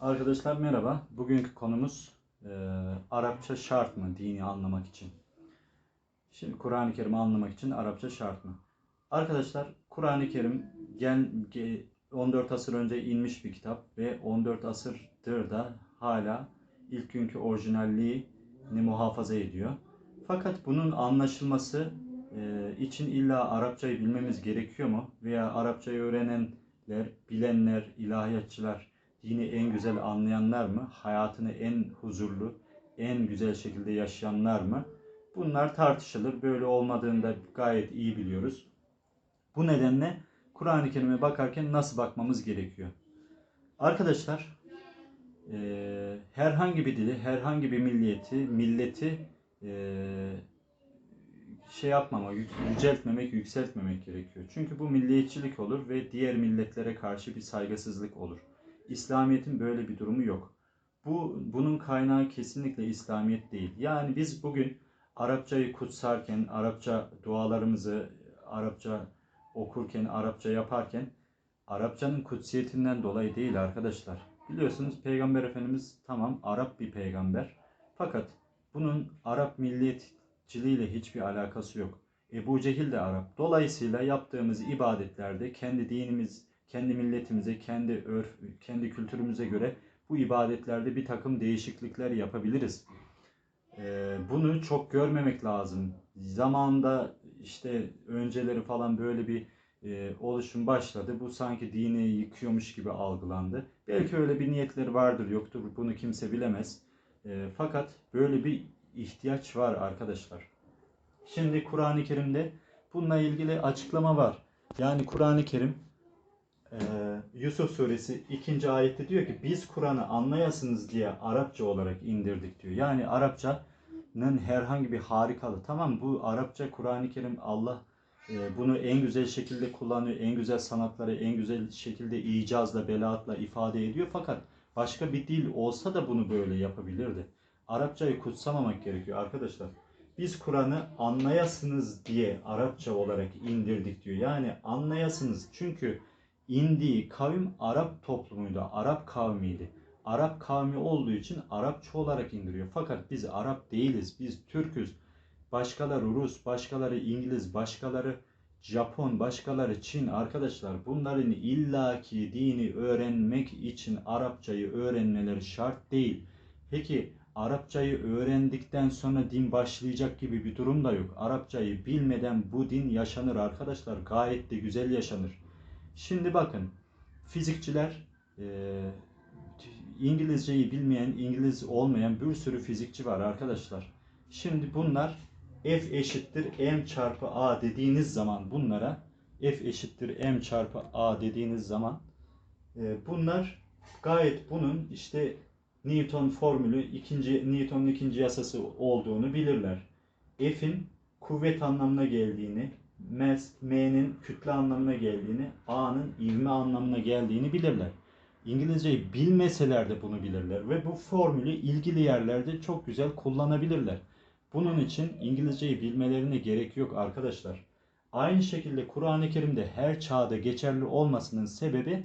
Arkadaşlar merhaba. Bugünkü konumuz e, Arapça şart mı dini anlamak için? Şimdi Kur'an-ı Kerim'i anlamak için Arapça şart mı? Arkadaşlar Kur'an-ı Kerim gel, ge- 14 asır önce inmiş bir kitap ve 14 asırdır da hala ilk günkü orijinalliğini muhafaza ediyor. Fakat bunun anlaşılması e, için illa Arapçayı bilmemiz gerekiyor mu? Veya Arapçayı öğrenenler, bilenler, ilahiyatçılar dini en güzel anlayanlar mı? Hayatını en huzurlu, en güzel şekilde yaşayanlar mı? Bunlar tartışılır. Böyle olmadığını da gayet iyi biliyoruz. Bu nedenle Kur'an-ı Kerim'e bakarken nasıl bakmamız gerekiyor? Arkadaşlar, eee, herhangi bir dili, herhangi bir milliyeti, milleti eee, şey yapmama, yüceltmemek, yükseltmemek gerekiyor. Çünkü bu milliyetçilik olur ve diğer milletlere karşı bir saygısızlık olur. İslamiyet'in böyle bir durumu yok. Bu bunun kaynağı kesinlikle İslamiyet değil. Yani biz bugün Arapçayı kutsarken, Arapça dualarımızı Arapça okurken, Arapça yaparken Arapçanın kutsiyetinden dolayı değil arkadaşlar. Biliyorsunuz Peygamber Efendimiz tamam Arap bir peygamber. Fakat bunun Arap milliyetçiliğiyle hiçbir alakası yok. Ebu Cehil de Arap. Dolayısıyla yaptığımız ibadetlerde kendi dinimiz, kendi milletimize, kendi örf, kendi kültürümüze göre bu ibadetlerde bir takım değişiklikler yapabiliriz. Ee, bunu çok görmemek lazım. Zamanında işte önceleri falan böyle bir e, oluşum başladı. Bu sanki dini yıkıyormuş gibi algılandı. Belki öyle bir niyetleri vardır, yoktur. Bunu kimse bilemez. E, fakat böyle bir ihtiyaç var arkadaşlar. Şimdi Kur'an-ı Kerim'de bununla ilgili açıklama var. Yani Kur'an-ı Kerim e, Yusuf suresi 2. ayette diyor ki biz Kur'an'ı anlayasınız diye Arapça olarak indirdik diyor. Yani Arapçanın herhangi bir harikalı. Tamam bu Arapça Kur'an-ı Kerim Allah e, bunu en güzel şekilde kullanıyor. En güzel sanatları en güzel şekilde icazla, belaatla ifade ediyor. Fakat başka bir dil olsa da bunu böyle yapabilirdi. Arapçayı kutsamamak gerekiyor arkadaşlar. Biz Kur'an'ı anlayasınız diye Arapça olarak indirdik diyor. Yani anlayasınız çünkü indiği kavim Arap toplumuydu, Arap kavmiydi. Arap kavmi olduğu için Arapça olarak indiriyor. Fakat biz Arap değiliz, biz Türküz. Başkaları Rus, başkaları İngiliz, başkaları Japon, başkaları Çin arkadaşlar. Bunların illaki dini öğrenmek için Arapçayı öğrenmeleri şart değil. Peki Arapçayı öğrendikten sonra din başlayacak gibi bir durum da yok. Arapçayı bilmeden bu din yaşanır arkadaşlar. Gayet de güzel yaşanır. Şimdi bakın fizikçiler e, İngilizceyi bilmeyen, İngiliz olmayan bir sürü fizikçi var arkadaşlar. Şimdi bunlar F eşittir M çarpı A dediğiniz zaman bunlara F eşittir M çarpı A dediğiniz zaman e, bunlar gayet bunun işte Newton formülü ikinci Newton'un ikinci yasası olduğunu bilirler. F'in kuvvet anlamına geldiğini, mass, M'nin kütle anlamına geldiğini, A'nın ivme anlamına geldiğini bilirler. İngilizceyi bilmeseler de bunu bilirler ve bu formülü ilgili yerlerde çok güzel kullanabilirler. Bunun için İngilizceyi bilmelerine gerek yok arkadaşlar. Aynı şekilde Kur'an-ı Kerim'de her çağda geçerli olmasının sebebi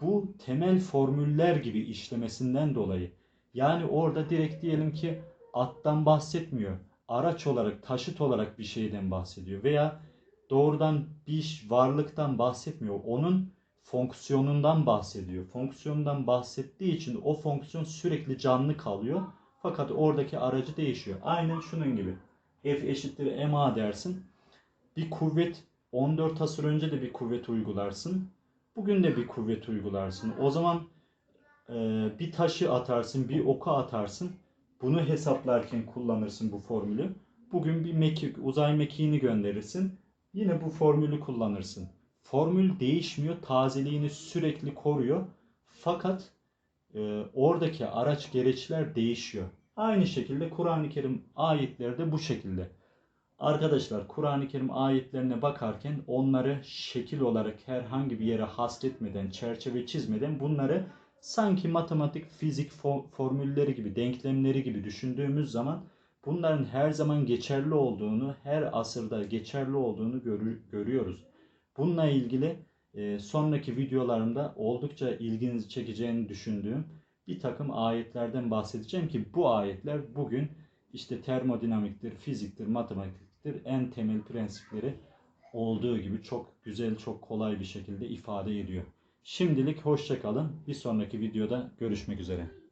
bu temel formüller gibi işlemesinden dolayı. Yani orada direkt diyelim ki attan bahsetmiyor. Araç olarak, taşıt olarak bir şeyden bahsediyor. Veya doğrudan bir varlıktan bahsetmiyor. Onun fonksiyonundan bahsediyor. Fonksiyonundan bahsettiği için o fonksiyon sürekli canlı kalıyor. Fakat oradaki aracı değişiyor. Aynen şunun gibi. F eşittir ma dersin. Bir kuvvet 14 asır önce de bir kuvvet uygularsın. Bugün de bir kuvvet uygularsın. O zaman e, bir taşı atarsın, bir oku atarsın. Bunu hesaplarken kullanırsın bu formülü. Bugün bir mekik, uzay mekiğini gönderirsin. Yine bu formülü kullanırsın. Formül değişmiyor, tazeliğini sürekli koruyor. Fakat e, oradaki araç gereçler değişiyor. Aynı şekilde Kur'an-ı Kerim ayetleri de bu şekilde. Arkadaşlar Kur'an-ı Kerim ayetlerine bakarken onları şekil olarak herhangi bir yere hasretmeden, çerçeve çizmeden bunları sanki matematik, fizik fo- formülleri gibi, denklemleri gibi düşündüğümüz zaman bunların her zaman geçerli olduğunu, her asırda geçerli olduğunu görü- görüyoruz. Bununla ilgili e, sonraki videolarımda oldukça ilginizi çekeceğini düşündüğüm bir takım ayetlerden bahsedeceğim ki bu ayetler bugün işte termodinamiktir, fiziktir, matematiktir en temel prensipleri olduğu gibi çok güzel, çok kolay bir şekilde ifade ediyor. Şimdilik hoşça kalın. Bir sonraki videoda görüşmek üzere.